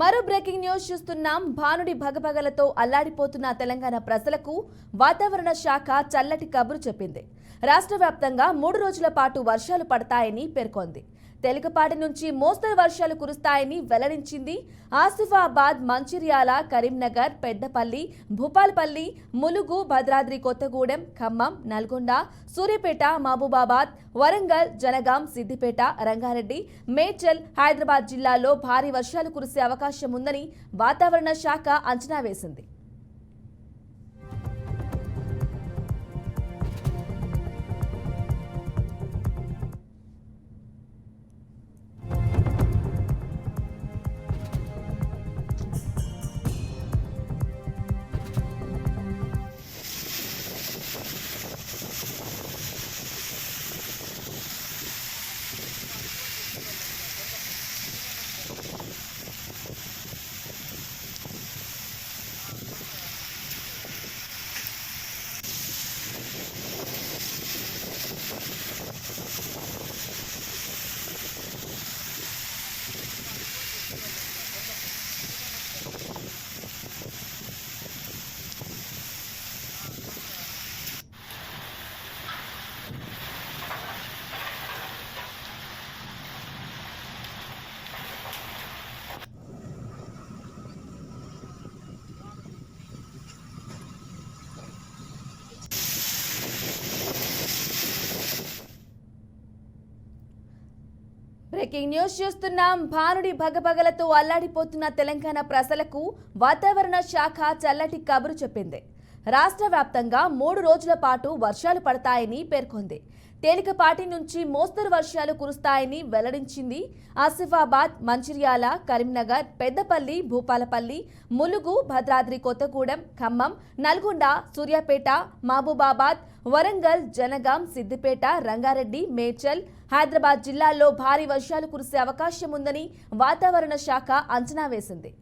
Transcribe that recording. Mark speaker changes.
Speaker 1: మరో breaking news చూస్తున్నాం. భానుడి భగభగలతో అల్లాడిపోతున్న తెలంగాణ ప్రజలకు వాతావరణ శాఖ చల్లటి కబురు చెప్పింది. రాష్ట్ర వ్యాప్తంగా మూడు రోజుల పాటు వర్షాలు పడతాయని పేర్కొంది. తేలికపాటి నుంచి మోస్తరు వర్షాలు కురుస్తాయని వెల్లడించింది. ఆసిఫాబాద్ మంచిర్యాల కరీంనగర్ పెద్దపల్లి భూపాల్పల్లి ములుగు భద్రాద్రి కొత్తగూడెం ఖమ్మం నల్గొండ సూర్యాపేట మహబూబాబాద్ వరంగల్ జనగాం సిద్దిపేట రంగారెడ్డి మేడ్చల్ హైదరాబాద్ జిల్లాల్లో భారీ వర్షాలు కురిసే అవకాశం ఉందని వాతావరణ శాఖ అంచనా వేసింది. బ్రేకింగ్ న్యూస్ చూస్తున్నాం. భానుడి భగభగలతో అల్లాడిపోతున్న తెలంగాణ ప్రజలకు వాతావరణ శాఖ చల్లటి కబురు చెప్పింది. రాష్ట్ర వ్యాప్తంగా మూడు రోజుల పాటు వర్షాలు పడతాయని పేర్కొంది. తేలికపాటి నుంచి మోస్తరు వర్షాలు కురుస్తాయని వెల్లడించింది ఆసిఫాబాద్ మంచిర్యాల కరీంనగర్ పెద్దపల్లి భూపాలపల్లి ములుగు భద్రాద్రి కొత్తగూడెం ఖమ్మం నల్గొండ సూర్యాపేట మహబూబాబాద్ వరంగల్ జనగాం సిద్దిపేట రంగారెడ్డి మేడ్చల్ హైదరాబాద్ జిల్లాల్లో భారీ వర్షాలు కురిసే అవకాశం ఉందని వాతావరణ శాఖ అంచనా వేసింది.